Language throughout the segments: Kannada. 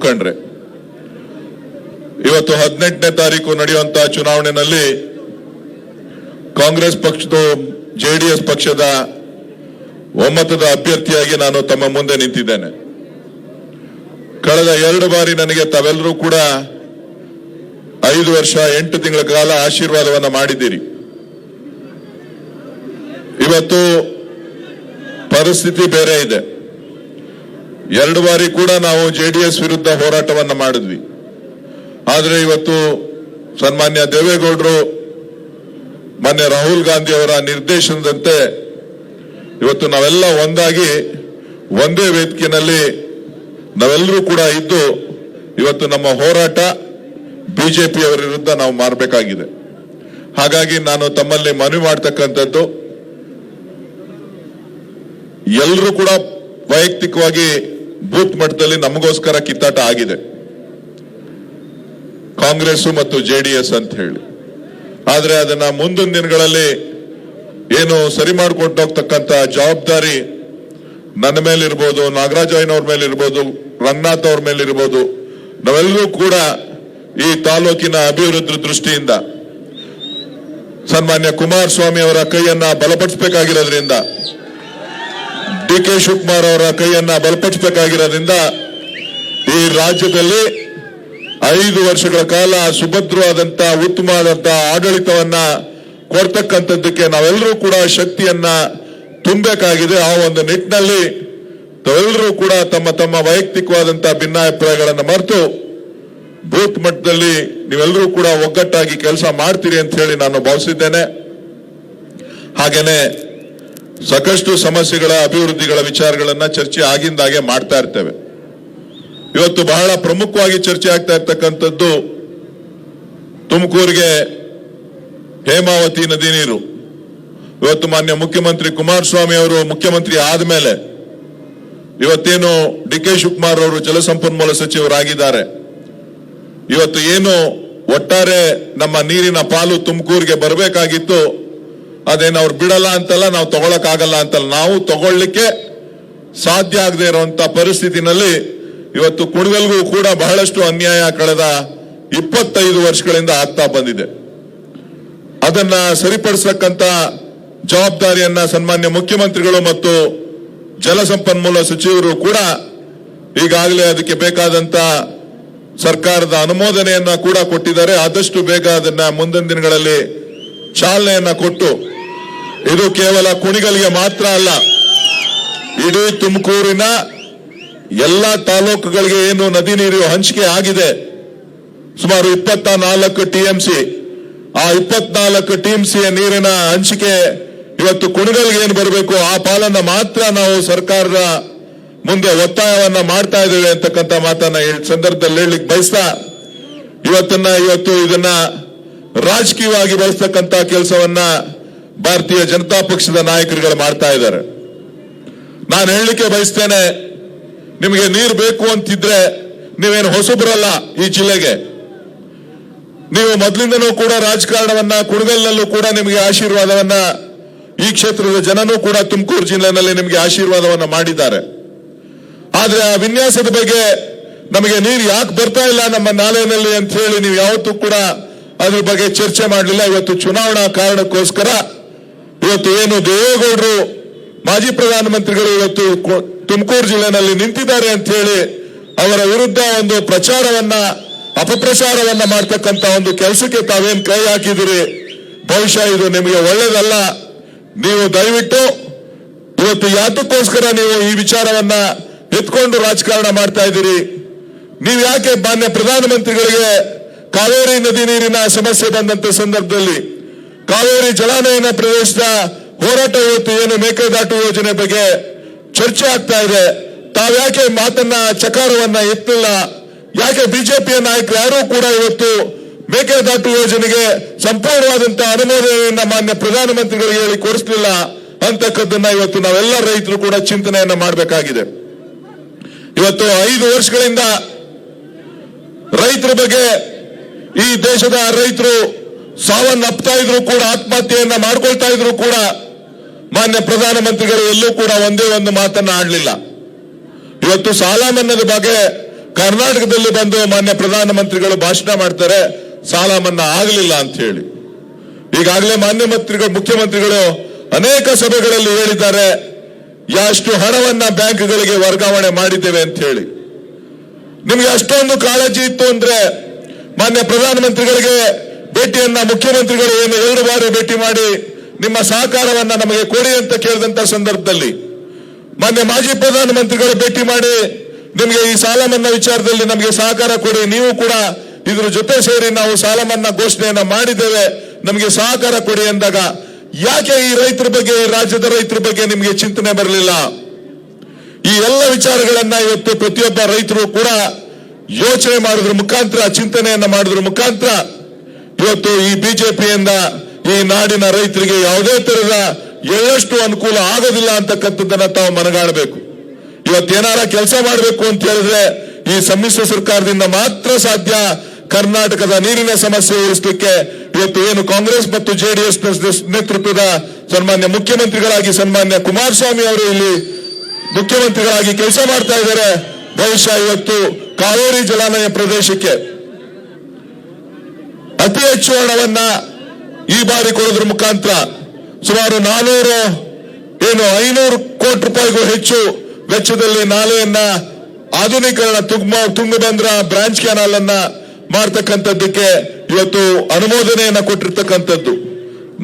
ಮುಖಂಡ್ರೆ, ಇವತ್ತು ಹದಿನೆಂಟನೇ ತಾರೀಕು ನಡೆಯುವಂತಹ ಚುನಾವಣೆಯಲ್ಲಿ ಕಾಂಗ್ರೆಸ್ ಪಕ್ಷದ, ಜೆಡಿಎಸ್ ಪಕ್ಷದ ಒಮ್ಮತದ ಅಭ್ಯರ್ಥಿಯಾಗಿ ನಾನು ತಮ್ಮ ಮುಂದೆ ನಿಂತಿದ್ದೇನೆ. ಕಳೆದ ಎರಡು ಬಾರಿ ನನಗೆ ತಾವೆಲ್ಲರೂ ಕೂಡ ಐದು ವರ್ಷ, ಎಂಟು ತಿಂಗಳ ಕಾಲ ಆಶೀರ್ವಾದವನ್ನ ಮಾಡಿದ್ದೀರಿ. ಇವತ್ತು ಪರಿಸ್ಥಿತಿ ಬೇರೆ ಇದೆ. ಎರಡು ಬಾರಿ ಕೂಡ ನಾವು ಜೆಡಿಎಸ್ ವಿರುದ್ಧ ಹೋರಾಟವನ್ನು ಮಾಡಿದ್ವಿ. ಆದರೆ ಇವತ್ತು ಸನ್ಮಾನ್ಯ ದೇವೇಗೌಡರು, ಮಾನ್ಯ ರಾಹುಲ್ ಗಾಂಧಿ ಅವರ ನಿರ್ದೇಶನದಂತೆ ಇವತ್ತು ನಾವೆಲ್ಲ ಒಂದಾಗಿ, ಒಂದೇ ವೇದಿಕೆಯಲ್ಲಿ ನಾವೆಲ್ಲರೂ ಕೂಡ ಇದ್ದು ಇವತ್ತು ನಮ್ಮ ಹೋರಾಟ ಬಿಜೆಪಿ ಅವರ ವಿರುದ್ಧ ನಾವು ಮಾಡಬೇಕಾಗಿದೆ ಹಾಗಾಗಿ ನಾನು ತಮ್ಮಲ್ಲಿ ಮನವಿ ಮಾಡ್ತಕ್ಕಂಥದ್ದು, ಎಲ್ಲರೂ ಕೂಡ ವೈಯಕ್ತಿಕವಾಗಿ ಬೂತ್ ಮಟ್ಟದಲ್ಲಿ ನಮಗೋಸ್ಕರ ಕಿತ್ತಾಟ ಆಗಿದೆ. ಕಾಂಗ್ರೆಸ್ ಮತ್ತು ಜೆಡಿಎಸ್ ಅಂತ ಹೇಳಿ. ಆದ್ರೆ ಅದನ್ನ ಮುಂದಿನ ದಿನಗಳಲ್ಲಿ ಏನು ಸರಿ ಮಾಡಿಕೊಂಡು ಹೋಗ್ತಕ್ಕಂತ ಜವಾಬ್ದಾರಿ ನನ್ನ ಮೇಲಿರ್ಬೋದು ನಾಗರಾಜ್ ಅವ್ರ ಮೇಲೆ ಇರ್ಬೋದು, ರಂಗನಾಥ್ ಅವ್ರ ಮೇಲೆ ಇರ್ಬೋದು, ನಾವೆಲ್ಲರೂ ಕೂಡ ಈ ತಾಲೂಕಿನ ಅಭಿವೃದ್ಧಿ ದೃಷ್ಟಿಯಿಂದ ಸನ್ಮಾನ್ಯ ಕುಮಾರಸ್ವಾಮಿ ಅವರ ಕೈಯನ್ನ ಬಲಪಡಿಸಬೇಕಾಗಿರೋದ್ರಿಂದ ಡಿ ಕೆ ಶಿವಕುಮಾರ್ ಅವರ ಕೈಯನ್ನ ಬಲಪಡಿಸಬೇಕಾಗಿರೋದ್ರಿಂದ ಈ ರಾಜ್ಯದಲ್ಲಿ ಐದು ವರ್ಷಗಳ ಕಾಲ ಸುಭದ್ರವಾದಂತ, ಉತ್ತಮವಾದಂತ ಆಡಳಿತವನ್ನ ಕೊಡ್ತಕ್ಕಂಥದ್ದಕ್ಕೆ ನಾವೆಲ್ಲರೂ ಕೂಡ ಶಕ್ತಿಯನ್ನ ತುಂಬಬೇಕಾಗಿದೆ. ಆ ಒಂದು ನಿಟ್ಟಿನಲ್ಲಿ ತಾವೆಲ್ಲರೂ ಕೂಡ ತಮ್ಮ ತಮ್ಮ ವೈಯಕ್ತಿಕವಾದಂತ ಭಿನ್ನಾಭಿಪ್ರಾಯಗಳನ್ನು ಮರೆತು ಬೂತ್ ಮಟ್ಟದಲ್ಲಿ ನೀವೆಲ್ಲರೂ ಕೂಡ ಒಗ್ಗಟ್ಟಾಗಿ ಕೆಲಸ ಮಾಡ್ತೀರಿ ಅಂತ ಹೇಳಿ ನಾನು ಭಾವಿಸಿದ್ದೇನೆ. ಹಾಗೇನೆ ಸಾಕಷ್ಟು ಸಮಸ್ಯೆಗಳ, ಅಭಿವೃದ್ಧಿಗಳ ವಿಚಾರಗಳನ್ನ ಚರ್ಚೆ ಆಗಿಂದಾಗೆ ಮಾಡ್ತಾ ಇರ್ತೇವೆ. ಇವತ್ತು ಬಹಳ ಪ್ರಮುಖವಾಗಿ ಚರ್ಚೆ ಆಗ್ತಾ ಇರ್ತಕ್ಕಂಥದ್ದು ತುಮಕೂರಿಗೆ ಹೇಮಾವತಿ ನದಿ ನೀರು. ಇವತ್ತು ಮಾನ್ಯ ಮುಖ್ಯಮಂತ್ರಿ ಕುಮಾರಸ್ವಾಮಿ ಅವರು ಮುಖ್ಯಮಂತ್ರಿ ಆದ್ಮೇಲೆ ಇವತ್ತೇನು ಡಿ ಕೆ ಶಿವಕುಮಾರ್ ಅವರು ಜಲಸಂಪನ್ಮೂಲ ಸಚಿವರಾಗಿದ್ದಾರೆ. ಇವತ್ತು ಏನು ಒಟ್ಟಾರೆ ನಮ್ಮ ನೀರಿನ ಪಾಲು ತುಮಕೂರಿಗೆ ಬರಬೇಕಾಗಿತ್ತು ಅದೇನು ಅವ್ರು ಬಿಡಲ್ಲ ಅಂತಲ್ಲ, ನಾವು ತಗೊಳಕ್ ಆಗಲ್ಲ ಅಂತಲ್ಲ. ನಾವು ತಗೊಳ್ಳಿಕ್ಕೆ ಸಾಧ್ಯ ಆಗದೆ ಇರುವಂತ ಪರಿಸ್ಥಿತಿನಲ್ಲಿ ಇವತ್ತು ಕುಣಿಗಲ್ಗೂ ಕೂಡ ಬಹಳಷ್ಟು ಅನ್ಯಾಯ ಕಳೆದ ಇಪ್ಪತ್ತೈದು ವರ್ಷಗಳಿಂದ ಆಗ್ತಾ ಬಂದಿದೆ. ಅದನ್ನ ಸರಿಪಡಿಸತಕ್ಕಂತ ಜವಾಬ್ದಾರಿಯನ್ನ ಸನ್ಮಾನ್ಯ ಮುಖ್ಯಮಂತ್ರಿಗಳು ಮತ್ತು ಜಲಸಂಪನ್ಮೂಲ ಸಚಿವರು ಕೂಡ ಈಗಾಗಲೇ ಅದಕ್ಕೆ ಬೇಕಾದಂತ ಸರ್ಕಾರದ ಅನುಮೋದನೆಯನ್ನ ಕೂಡ ಕೊಟ್ಟಿದ್ದಾರೆ. ಆದಷ್ಟು ಬೇಗ ಅದನ್ನ ಮುಂದಿನ ದಿನಗಳಲ್ಲಿ ಚಾಲನೆಯನ್ನ ಕೊಟ್ಟು ಇದು ಕೇವಲ ಕುಣಿಗಲ್ಗೆ ಮಾತ್ರ ಅಲ್ಲ, ಇಡೀ ತುಮಕೂರಿನ ಎಲ್ಲ ತಾಲೂಕುಗಳಿಗೆ ಏನು ನದಿ ನೀರು ಹಂಚಿಕೆ ಆಗಿದೆ. ಸುಮಾರು ಇಪ್ಪತ್ತ ನಾಲ್ಕು ಟಿಎಂಸಿ, ಆ ಇಪ್ಪತ್ನಾಲ್ಕು ಟಿಎಂಸಿಯ ನೀರಿನ ಹಂಚಿಕೆ ಇವತ್ತು ಕುಣಿಗಲ್ಗೆ ಏನು ಬರಬೇಕು, ಆ ಪಾಲನ್ನ ಮಾತ್ರ ನಾವು ಸರ್ಕಾರದ ಮುಂದೆ ಒತ್ತಾಯವನ್ನ ಮಾಡ್ತಾ ಇದ್ದೇವೆ ಅಂತಕ್ಕಂಥ ಮಾತನ್ನ ಸಂದರ್ಭದಲ್ಲಿ ಹೇಳಲಿಕ್ಕೆ ಬಯಸ್ತಾ, ಇವತ್ತನ್ನ, ಇವತ್ತು ಇದನ್ನ ರಾಜಕೀಯವಾಗಿ ಬಳಸ್ತಕ್ಕಂತ ಕೆಲಸವನ್ನ ಭಾರತೀಯ ಜನತಾ ಪಕ್ಷದ ನಾಯಕರುಗಳು ಮಾಡ್ತಾ ಇದ್ದಾರೆ. ನಾನು ಹೇಳಲಿಕ್ಕೆ ಬಯಸ್ತೇನೆ, ನಿಮಗೆ ನೀರು ಬೇಕು ಅಂತಿದ್ರೆ ನೀವೇನು ಹೊಸಬರಲ್ಲ ಈ ಜಿಲ್ಲೆಗೆ. ನೀವು ಮೊದಲಿಂದನೂ ಕೂಡ ರಾಜಕಾರಣವನ್ನ ಕುಣಗಲ್ನಲ್ಲೂ ಕೂಡ ನಿಮಗೆ ಆಶೀರ್ವಾದವನ್ನ, ಈ ಕ್ಷೇತ್ರದ ಜನನೂ ಕೂಡ ತುಮಕೂರು ಜಿಲ್ಲೆನಲ್ಲಿ ನಿಮಗೆ ಆಶೀರ್ವಾದವನ್ನ ಮಾಡಿದ್ದಾರೆ. ಆದ್ರೆ ಆ ವಿನ್ಯಾಸದ ಬಗ್ಗೆ ನಮಗೆ ನೀರು ಯಾಕೆ ಬರ್ತಾ ಇಲ್ಲ ನಮ್ಮ ನಾಲೆಯಲ್ಲಿ ಅಂತ ಹೇಳಿ ನೀವು ಯಾವತ್ತೂ ಕೂಡ ಅದ್ರ ಬಗ್ಗೆ ಚರ್ಚೆ ಮಾಡಲಿಲ್ಲ. ಇವತ್ತು ಚುನಾವಣಾ ಕಾರಣಕ್ಕೋಸ್ಕರ ಇವತ್ತು ಏನು ದೇವೇಗೌಡರು ಮಾಜಿ ಪ್ರಧಾನಮಂತ್ರಿಗಳು ಇವತ್ತು ತುಮಕೂರು ಜಿಲ್ಲೆನಲ್ಲಿ ನಿಂತಿದ್ದಾರೆ ಅಂತ ಹೇಳಿ ಅವರ ವಿರುದ್ಧ ಒಂದು ಪ್ರಚಾರವನ್ನ, ಅಪಪ್ರಚಾರವನ್ನ ಮಾಡ್ತಕ್ಕಂತ ಒಂದು ಕೆಲಸಕ್ಕೆ ತಾವೇನು ಕೈ ಹಾಕಿದಿರಿ? ಬಹುಶಃ ಇದು ನಿಮಗೆ ಒಳ್ಳೇದಲ್ಲ. ನೀವು ದಯವಿಟ್ಟು ಇವತ್ತು ಯಾತಕ್ಕೋಸ್ಕರ ನೀವು ಈ ವಿಚಾರವನ್ನ ಎತ್ಕೊಂಡು ರಾಜಕಾರಣ ಮಾಡ್ತಾ ಇದ್ದೀರಿ? ನೀವು ಯಾಕೆ ಮಾನ್ಯ ಪ್ರಧಾನಮಂತ್ರಿಗಳಿಗೆ ಕಾವೇರಿ ನದಿ ನೀರಿನ ಸಮಸ್ಯೆ ಬಂದಂತ ಸಂದರ್ಭದಲ್ಲಿ ಕಾವೇರಿ ಜಲಾನಯನ ಪ್ರದೇಶದ ಹೋರಾಟ ಇವತ್ತು ಏನು ಮೇಕೆದಾಟು ಯೋಜನೆ ಬಗ್ಗೆ ಚರ್ಚೆ ಆಗ್ತಾ ಇದೆ. ತಾವ್ಯಾಕೆ ಮಾತನ್ನ ಚಕಾರವನ್ನ ಎತ್ತಿಲ್ಲ? ಯಾಕೆ ಬಿಜೆಪಿಯ ನಾಯಕರು ಯಾರೂ ಕೂಡ ಇವತ್ತು ಮೇಕೆದಾಟು ಯೋಜನೆಗೆ ಸಂಪೂರ್ಣವಾದಂತಹ ಅನುಮೋದನೆಯನ್ನ ಮಾನ್ಯ ಪ್ರಧಾನಮಂತ್ರಿಗಳಿಗೆ ಹೇಳಿ ಕೊಡಿಸಲಿಲ್ಲ ಅಂತಕ್ಕದ್ದನ್ನ ಇವತ್ತು ನಾವೆಲ್ಲ ರೈತರು ಕೂಡ ಚಿಂತನೆಯನ್ನ ಮಾಡಬೇಕಾಗಿದೆ. ಇವತ್ತು ಐದು ವರ್ಷಗಳಿಂದ ರೈತರ ಬಗ್ಗೆ ಈ ದೇಶದ ರೈತರು ಸಾವನ್ನಪ್ತಾ ಇದ್ರು ಕೂಡ, ಆತ್ಮಹತ್ಯೆಯನ್ನ ಮಾಡ್ಕೊಳ್ತಾ ಇದ್ರು ಕೂಡ ಮಾನ್ಯ ಪ್ರಧಾನಮಂತ್ರಿಗಳು ಎಲ್ಲೂ ಕೂಡ ಒಂದೇ ಒಂದು ಮಾತನ್ನ ಆಡ್ಲಿಲ್ಲ. ಇವತ್ತು ಸಾಲ ಮನ್ನದ ಬಗ್ಗೆ ಕರ್ನಾಟಕದಲ್ಲಿ ಬಂದು ಮಾನ್ಯ ಪ್ರಧಾನಮಂತ್ರಿಗಳು ಭಾಷಣ ಮಾಡ್ತಾರೆ ಸಾಲ ಮನ್ನಾ ಆಗಲಿಲ್ಲ ಅಂತ ಹೇಳಿ. ಈಗಾಗಲೇ ಮಾನ್ಯ ಮಂತ್ರಿಗಳು, ಮುಖ್ಯಮಂತ್ರಿಗಳು ಅನೇಕ ಸಭೆಗಳಲ್ಲಿ ಹೇಳಿದ್ದಾರೆ ಎಷ್ಟು ಹಣವನ್ನ ಬ್ಯಾಂಕ್ಗಳಿಗೆ ವರ್ಗಾವಣೆ ಮಾಡಿದ್ದೇವೆ ಅಂತ ಹೇಳಿ. ನಿಮ್ಗೆ ಅಷ್ಟೊಂದು ಕಾಳಜಿ ಇತ್ತು ಅಂದ್ರೆ ಮಾನ್ಯ ಪ್ರಧಾನಮಂತ್ರಿಗಳಿಗೆ ಭೇಟಿಯನ್ನ ಮುಖ್ಯಮಂತ್ರಿಗಳು ಏನು ಎರಡು ಬಾರಿ ಭೇಟಿ ಮಾಡಿ ನಿಮ್ಮ ಸಹಕಾರವನ್ನ ನಮಗೆ ಕೊಡಿ ಅಂತ ಕೇಳಿದಂತ ಸಂದರ್ಭದಲ್ಲಿ ಮಾನ್ಯ ಮಾಜಿ ಪ್ರಧಾನಮಂತ್ರಿಗಳು ಭೇಟಿ ಮಾಡಿ ನಿಮಗೆ ಈ ಸಾಲ ಮನ್ನಾ ವಿಚಾರದಲ್ಲಿ ನಮಗೆ ಸಹಕಾರ ಕೊಡಿ. ನೀವು ಕೂಡ ಇದ್ರ ಜೊತೆ ಸೇರಿ ನಾವು ಸಾಲ ಮನ್ನಾ ಘೋಷಣೆಯನ್ನ ಮಾಡಿದ್ದೇವೆ. ನಮಗೆ ಸಹಕಾರ ಕೊಡಿ ಎಂದಾಗ ಯಾಕೆ ಈ ರೈತರ ಬಗ್ಗೆ, ಈ ರಾಜ್ಯದ ರೈತರ ಬಗ್ಗೆ ನಿಮಗೆ ಚಿಂತನೆ ಬರಲಿಲ್ಲ? ಈ ಎಲ್ಲ ವಿಚಾರಗಳನ್ನ ಇವತ್ತು ಪ್ರತಿಯೊಬ್ಬ ರೈತರು ಕೂಡ ಯೋಚನೆ ಮಾಡಿದ್ರ. ಮುಖಾಂತರ ಚಿಂತನೆಯನ್ನ ಮಾಡಿದ್ರ. ಮುಖಾಂತರ ಇವತ್ತು ಈ ಬಿಜೆಪಿಯಿಂದ ಈ ನಾಡಿನ ರೈತರಿಗೆ ಯಾವುದೇ ತರಹದ ಎಳ್ಳಷ್ಟು ಅನುಕೂಲ ಆಗೋದಿಲ್ಲ ಅಂತಕ್ಕಂಥದ್ದನ್ನ ತಾವು ಮನಗಾಣಬೇಕು ಇವತ್ತೇನಾರ ಕೆಲಸ ಮಾಡಬೇಕು ಅಂತ ಹೇಳಿದ್ರೆ ಈ ಸಮ್ಮಿಶ್ರ ಸರ್ಕಾರದಿಂದ ಮಾತ್ರ ಸಾಧ್ಯ ಕರ್ನಾಟಕದ ನೀರಿನ ಸಮಸ್ಯೆ ಉಳಿಸಲಿಕ್ಕೆ ಇವತ್ತು ಏನು ಕಾಂಗ್ರೆಸ್ ಮತ್ತು ಜೆಡಿಎಸ್ ನೇತೃತ್ವದ ಸನ್ಮಾನ್ಯ ಮುಖ್ಯಮಂತ್ರಿಗಳಾಗಿ ಸನ್ಮಾನ್ಯ ಕುಮಾರಸ್ವಾಮಿ ಅವರು ಇಲ್ಲಿ ಮುಖ್ಯಮಂತ್ರಿಗಳಾಗಿ ಕೆಲಸ ಮಾಡ್ತಾ ಇದ್ದಾರೆ. ಬಹುಶಃ ಇವತ್ತು ಕಾವೇರಿ ಜಲಾನಯ ಪ್ರದೇಶಕ್ಕೆ ಅತಿ ಹೆಚ್ಚು ಹಣವನ್ನ ಈ ಬಾರಿ ಕೊಡೋದ್ರ ಮುಖಾಂತರ ಸುಮಾರು ನಾನೂರು, ಏನು ಐನೂರು ಕೋಟಿ ರೂಪಾಯಿಗೂ ಹೆಚ್ಚು ವೆಚ್ಚದಲ್ಲಿ ನಾಲೆಯನ್ನ ಆಧುನೀಕರಣ ತುಗ್ಮ, ತುಂಗಭದ್ರ ಬ್ರಾಂಚ್ ಕ್ಯಾನಲ್ ಅನ್ನ ಮಾಡ್ತಕ್ಕಂಥದ್ದಕ್ಕೆ ಇವತ್ತು ಅನುಮೋದನೆಯನ್ನ ಕೊಟ್ಟಿರ್ತಕ್ಕಂಥದ್ದು.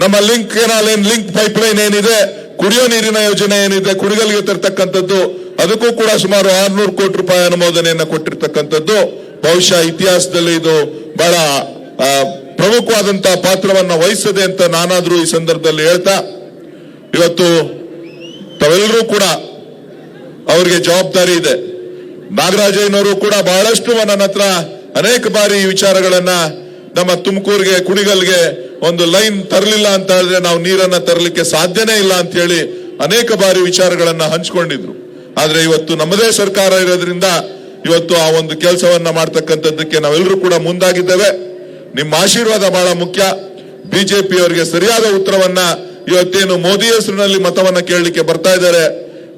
ನಮ್ಮ ಲಿಂಕ್ ಕೆನಾಲ್ ಏನ್, ಲಿಂಕ್ ಪೈಪ್ ಲೈನ್ ಏನಿದೆ, ಕುಡಿಯೋ ನೀರಿನ ಯೋಜನೆ ಏನಿದೆ ಕುಡಿಗಲ್ಗೆ ತರ್ತಕ್ಕಂಥದ್ದು, ಅದಕ್ಕೂ ಕೂಡ ಸುಮಾರು ಆರ್ನೂರು ಕೋಟಿ ರೂಪಾಯಿ ಅನುಮೋದನೆಯನ್ನ ಕೊಟ್ಟಿರ್ತಕ್ಕಂಥದ್ದು. ಬಹುಶಃ ಇತಿಹಾಸದಲ್ಲಿ ಇದು ಬಹಳ ಪ್ರಮುಖವಾದಂತಹ ಪಾತ್ರವನ್ನ ವಹಿಸದೆ ಅಂತ ನಾನಾದ್ರೂ ಈ ಸಂದರ್ಭದಲ್ಲಿ ಹೇಳ್ತಾ, ಇವತ್ತು ತಾವೆಲ್ಲರೂ ಕೂಡ ಅವರಿಗೆ ಜವಾಬ್ದಾರಿ ಇದೆ. ನಾಗರಾಜಯ್ಯನವರು ಕೂಡ ಬಹಳಷ್ಟು ನನ್ನ ಹತ್ರ ಅನೇಕ ಬಾರಿ ವಿಚಾರಗಳನ್ನ ನಮ್ಮ ತುಮಕೂರಿಗೆ, ಕುಣಿಗಲ್ಗೆ ಒಂದು ಲೈನ್ ತರಲಿಲ್ಲ ಅಂತ ಹೇಳಿದ್ರೆ ನಾವು ನೀರನ್ನ ತರಲಿಕ್ಕೆ ಸಾಧ್ಯನೇ ಇಲ್ಲ ಅಂತ ಹೇಳಿ ಅನೇಕ ಬಾರಿ ವಿಚಾರಗಳನ್ನ ಹಂಚಿಕೊಂಡಿದ್ರು. ಆದ್ರೆ ಇವತ್ತು ನಮ್ಮದೇ ಸರ್ಕಾರ ಇರೋದ್ರಿಂದ ಇವತ್ತು ಆ ಒಂದು ಕೆಲಸವನ್ನ ಮಾಡ್ತಕ್ಕಂಥದ್ದಕ್ಕೆ ನಾವೆಲ್ಲರೂ ಕೂಡ ಮುಂದಾಗಿದ್ದೇವೆ. ನಿಮ್ಮ ಆಶೀರ್ವಾದ ಬಹಳ ಮುಖ್ಯ. ಬಿಜೆಪಿ ಅವರಿಗೆ ಸರಿಯಾದ ಉತ್ತರವನ್ನ ಇವತ್ತೇನು ಮೋದಿ ಹೆಸರಿನಲ್ಲಿ ಮತವನ್ನ ಕೇಳಲಿಕ್ಕೆ ಬರ್ತಾ ಇದ್ದಾರೆ.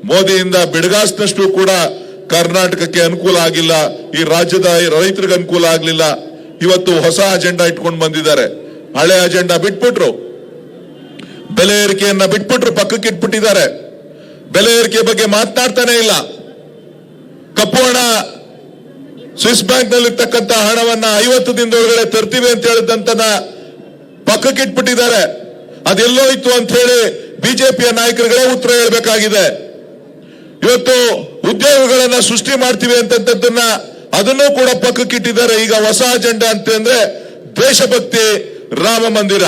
ಮೋದಿಯಿಂದ ಬಿಡಗಾಸ್ನಷ್ಟು ಕೂಡ ಕರ್ನಾಟಕಕ್ಕೆ ಅನುಕೂಲ ಆಗಿಲ್ಲ. ಈ ರಾಜ್ಯದ ರೈತರಿಗೆ ಅನುಕೂಲ ಆಗ್ಲಿಲ್ಲ. ಇವತ್ತು ಹೊಸ ಅಜೆಂಡಾ ಇಟ್ಕೊಂಡು ಬಂದಿದ್ದಾರೆ. ಹಳೆ ಅಜೆಂಡಾ ಬಿಟ್ಬಿಟ್ರು. ಬೆಲೆ ಏರಿಕೆಯನ್ನ ಬಿಟ್ಬಿಟ್ರು, ಪಕ್ಕಕ್ಕೆ ಇಟ್ಬಿಟ್ಟಿದ್ದಾರೆ. ಬೆಲೆ ಏರಿಕೆ ಬಗ್ಗೆ ಮಾತನಾಡ್ತಾನೆ ಇಲ್ಲ. ಕಪ್ಪು ಹಣ ಸ್ವಿಸ್ ಬ್ಯಾಂಕ್ ನಲ್ಲಿರ್ತಕ್ಕಂಥ ಹಣವನ್ನ ಐವತ್ತು ದಿನದೊಳಗಡೆ ತರ್ತೀವಿ ಅಂತ ಹೇಳಿದಂತನ ಪಕ್ಕಕ್ಕೆ ಇಟ್ಬಿಟ್ಟಿದ್ದಾರೆ. ಅದೆಲ್ಲೋ ಇತ್ತು ಅಂತ ಹೇಳಿ ಬಿಜೆಪಿಯ ನಾಯಕರುಗಳೇ ಉತ್ತರ ಹೇಳಬೇಕಾಗಿದೆ. ಇವತ್ತು ಉದ್ಯೋಗಗಳನ್ನ ಸೃಷ್ಟಿ ಮಾಡ್ತೀವಿ ಅಂತದ್ದನ್ನ ಅದನ್ನು ಕೂಡ ಪಕ್ಕಕ್ಕೆ ಇಟ್ಟಿದ್ದಾರೆ. ಈಗ ಹೊಸ ಅಜೆಂಡಾ ಅಂತಂದ್ರೆ ದೇಶಭಕ್ತಿ, ರಾಮ ಮಂದಿರ.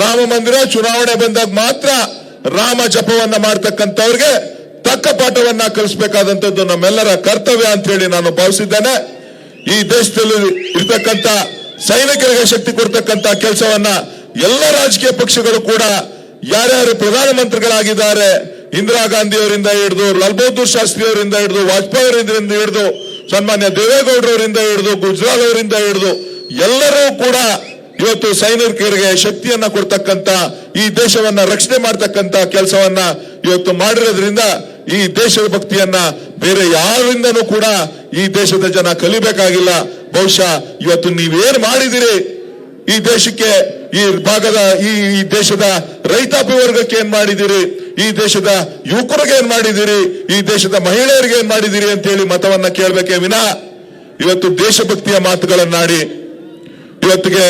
ರಾಮ ಮಂದಿರ ಚುನಾವಣೆ ಬಂದಾಗ ಮಾತ್ರ ರಾಮ ಜಪವನ್ನ ಮಾಡ್ತಕ್ಕಂಥವ್ರಿಗೆ ತಕ್ಕ ಪಾಠವನ್ನ ಕಲಿಸಬೇಕಾದಂತದ್ದು ನಮ್ಮೆಲ್ಲರ ಕರ್ತವ್ಯ ಅಂತ ಹೇಳಿ ನಾನು ಭಾವಿಸಿದ್ದೇನೆ. ಈ ದೇಶದಲ್ಲಿ ಇರ್ತಕ್ಕಂಥ ಸೈನಿಕರಿಗೆ ಶಕ್ತಿ ಕೊಡ್ತಕ್ಕಂಥ ಕೆಲಸವನ್ನ ಎಲ್ಲ ರಾಜಕೀಯ ಪಕ್ಷಗಳು ಕೂಡ ಯಾರ್ಯಾರು ಪ್ರಧಾನಮಂತ್ರಿಗಳಾಗಿದ್ದಾರೆ, ಇಂದಿರಾ ಗಾಂಧಿ ಅವರಿಂದ ಹಿಡಿದು ಲಾಲ್ ಬಹದ್ದೂರ್ ಶಾಸ್ತ್ರಿ ಅವರಿಂದ ಹಿಡಿದು, ವಾಜಪೇಯಿ ಅವರಿಂದ ಹಿಡಿದು, ಸನ್ಮಾನ್ಯ ದೇವೇಗೌಡರವರಿಂದ ಹಿಡಿದು ಗುಜರಾಲ್ ಅವರಿಂದ ಹಿಡಿದು, ಎಲ್ಲರೂ ಕೂಡ ಇವತ್ತು ಸೈನಿಕರಿಗೆ ಶಕ್ತಿಯನ್ನ ಕೊಡ್ತಕ್ಕಂತ ಈ ದೇಶವನ್ನ ರಕ್ಷಣೆ ಮಾಡ್ತಕ್ಕಂತ ಕೆಲಸವನ್ನ ಇವತ್ತು ಮಾಡಿರೋದ್ರಿಂದ ಈ ದೇಶದ ಭಕ್ತಿಯನ್ನ ಬೇರೆ ಯಾರಿಂದನೂ ಕೂಡ ಈ ದೇಶದ ಜನ ಕಲಿಬೇಕಾಗಿಲ್ಲ. ಬಹುಶಃ ಇವತ್ತು ನೀವೇನ್ ಮಾಡಿದಿರಿ? ಈ ದೇಶಕ್ಕೆ, ಈ ಭಾಗದ, ಈ ದೇಶದ ರೈತಾಪಿ ವರ್ಗಕ್ಕೆ ಏನ್ ಮಾಡಿದಿರಿ? ಈ ದೇಶದ ಯುವಕರಿಗೆ ಏನ್ ಮಾಡಿದಿರಿ? ಈ ದೇಶದ ಮಹಿಳೆಯರಿಗೆ ಏನ್ ಮಾಡಿದಿರಿ ಅಂತ ಹೇಳಿ ಮತವನ್ನ ಕೇಳಬೇಕೇ ವಿನ? ಇವತ್ತು ದೇಶಭಕ್ತಿಯ ಮಾತುಗಳನ್ನಾಡಿ, ಇವತ್ತಿಗೆ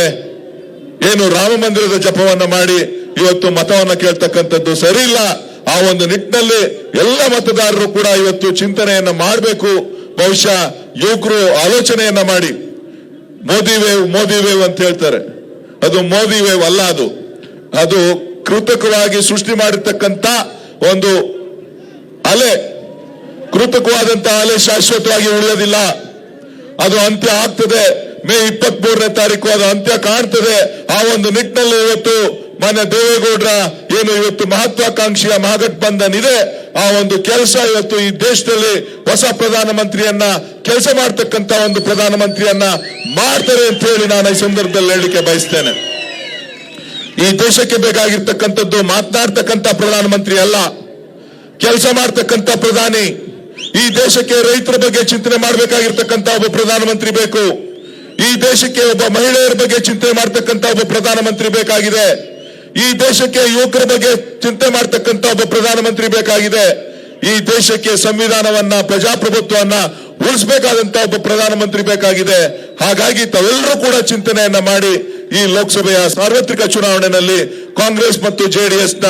ಏನು ರಾಮ ಮಂದಿರದ ಜಪವನ್ನ ಮಾಡಿ, ಇವತ್ತು ಮತವನ್ನ ಕೇಳ್ತಕ್ಕಂಥದ್ದು ಸರಿ ಇಲ್ಲ. ಆ ಒಂದು ನಿಟ್ಟಿನಲ್ಲಿ ಎಲ್ಲ ಮತದಾರರು ಕೂಡ ಇವತ್ತು ಚಿಂತನೆಯನ್ನ ಮಾಡಬೇಕು. ಬಹುಶಃ ಯುವಕರು ಆಲೋಚನೆಯನ್ನ ಮಾಡಿ. ಮೋದಿ ವೇವ್ ಮೋದಿ ವೇವ್ ಅಂತ ಹೇಳ್ತಾರೆ. ಅದು ಮೋದಿ ವೇವ್ ಅಲ್ಲ ಅದು. ಅದು ಕೃತಕವಾಗಿ ಸೃಷ್ಟಿ ಮಾಡಿರ್ತಕ್ಕಂತ ಒಂದು ಅಲೆ. ಕೃತಕವಾದಂತಹ ಅಲೆ ಶಾಶ್ವತವಾಗಿ ಉಳಿಯೋದಿಲ್ಲ. ಅದು ಅಂತ್ಯ ಆಗ್ತದೆ. ಮೇ ಇಪ್ಪತ್ತ್ ಮೂರನೇ ತಾರೀಕು ಅದು ಅಂತ್ಯ ಕಾಣ್ತದೆ. ಆ ಒಂದು ನಿಟ್ಟಿನಲ್ಲಿ ಇವತ್ತು ಮಾನ್ಯ ದೇವೇಗೌಡರ ಏನು ಇವತ್ತು ಮಹತ್ವಾಕಾಂಕ್ಷಿಯ ಮಹಾಗಠಬಂಧನ್ ಇದೆ ಆ ಒಂದು ಕೆಲಸ ಇವತ್ತು ಈ ದೇಶದಲ್ಲಿ ಹೊಸ ಪ್ರಧಾನಮಂತ್ರಿಯನ್ನ, ಕೆಲಸ ಮಾಡ್ತಕ್ಕಂತ ಒಂದು ಪ್ರಧಾನಮಂತ್ರಿಯನ್ನ ಮಾಡ್ತಾರೆ ಅಂತ ಹೇಳಿ ನಾನು ಈ ಸಂದರ್ಭದಲ್ಲಿ ಹೇಳಲಿಕ್ಕೆ ಬಯಸ್ತೇನೆ. ಈ ದೇಶಕ್ಕೆ ಬೇಕಾಗಿರ್ತಕ್ಕಂಥದ್ದು ಮಾತನಾಡ್ತಕ್ಕಂಥ ಪ್ರಧಾನಮಂತ್ರಿ ಅಲ್ಲ, ಕೆಲಸ ಮಾಡ್ತಕ್ಕಂಥ ಪ್ರಧಾನಿ. ಈ ದೇಶಕ್ಕೆ ರೈತರ ಬಗ್ಗೆ ಚಿಂತನೆ ಮಾಡಬೇಕಾಗಿರ್ತಕ್ಕಂಥ ಒಬ್ಬ ಪ್ರಧಾನಮಂತ್ರಿ ಬೇಕು. ಈ ದೇಶಕ್ಕೆ ಒಬ್ಬ ಮಹಿಳೆಯರ ಬಗ್ಗೆ ಚಿಂತನೆ ಮಾಡ್ತಕ್ಕಂಥ ಒಬ್ಬ ಪ್ರಧಾನಮಂತ್ರಿ ಬೇಕಾಗಿದೆ. ಈ ದೇಶಕ್ಕೆ ಯುವಕರ ಬಗ್ಗೆ ಚಿಂತೆ ಮಾಡ್ತಕ್ಕಂಥ ಒಬ್ಬ ಪ್ರಧಾನಮಂತ್ರಿ ಬೇಕಾಗಿದೆ. ಈ ದೇಶಕ್ಕೆ ಸಂವಿಧಾನವನ್ನ, ಪ್ರಜಾಪ್ರಭುತ್ವವನ್ನ ಉಳಿಸಬೇಕಾದಂತ ಒಬ್ಬ ಪ್ರಧಾನಮಂತ್ರಿ ಬೇಕಾಗಿದೆ. ಹಾಗಾಗಿ ತಾವೆಲ್ಲರೂ ಕೂಡ ಚಿಂತನೆಯನ್ನ ಮಾಡಿ ಈ ಲೋಕಸಭೆಯ ಸಾರ್ವತ್ರಿಕ ಚುನಾವಣೆಯಲ್ಲಿ ಕಾಂಗ್ರೆಸ್ ಮತ್ತು ಜೆಡಿಎಸ್ನ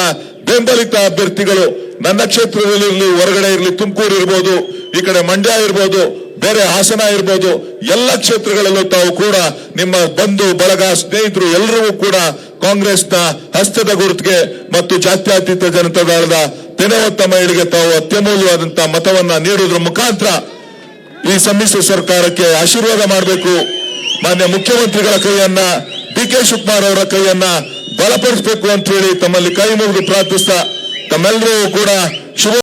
ಬೆಂಬಲಿತ ಅಭ್ಯರ್ಥಿಗಳು ನನ್ನ ಕ್ಷೇತ್ರದಲ್ಲಿ ಇರಲಿ ಹೊರಗಡೆ ಇರಲಿ, ತುಮಕೂರು ಇರ್ಬೋದು, ಈ ಕಡೆ ಮಂಡ್ಯ ಇರ್ಬೋದು ಬೇರೆ ಹಾಸನ ಇರ್ಬೋದು, ಎಲ್ಲ ಕ್ಷೇತ್ರಗಳಲ್ಲೂ ತಾವು ಕೂಡ ನಿಮ್ಮ ಬಂಧು, ಬಳಗ ಸ್ನೇಹಿತರು ಎಲ್ಲರಿಗೂ ಕೂಡ ಕಾಂಗ್ರೆಸ್ನ ಹಸ್ತದ ಗುರುತಿಗೆ ಮತ್ತು ಜಾತ್ಯತೀತ ಜನತಾದಳದ ತೆನವತ್ತ ಮಹಿಳೆಗೆ ತಾವು ಅತ್ಯಮೂಲ್ಯವಾದಂತಹ ಮತವನ್ನ ನೀಡುವುದರ ಮುಖಾಂತರ ಈ ಸಮ್ಮಿಶ್ರ ಸರ್ಕಾರಕ್ಕೆ ಆಶೀರ್ವಾದ ಮಾಡಬೇಕು. ಮಾನ್ಯ ಮುಖ್ಯಮಂತ್ರಿಗಳ ಕೈಯನ್ನ ಡಿ ಕೆ ಶಿವಕುಮಾರ್ ಅವರ ಕೈಯನ್ನ ಬಲಪಡಿಸಬೇಕು ಅಂತ ಹೇಳಿ ತಮ್ಮಲ್ಲಿ ಕೈ ಮುಗಿದು ಪ್ರಾರ್ಥಿಸ್ತಾ ತಮ್ಮೆಲ್ಲರೂ ಕೂಡ ಶುಭ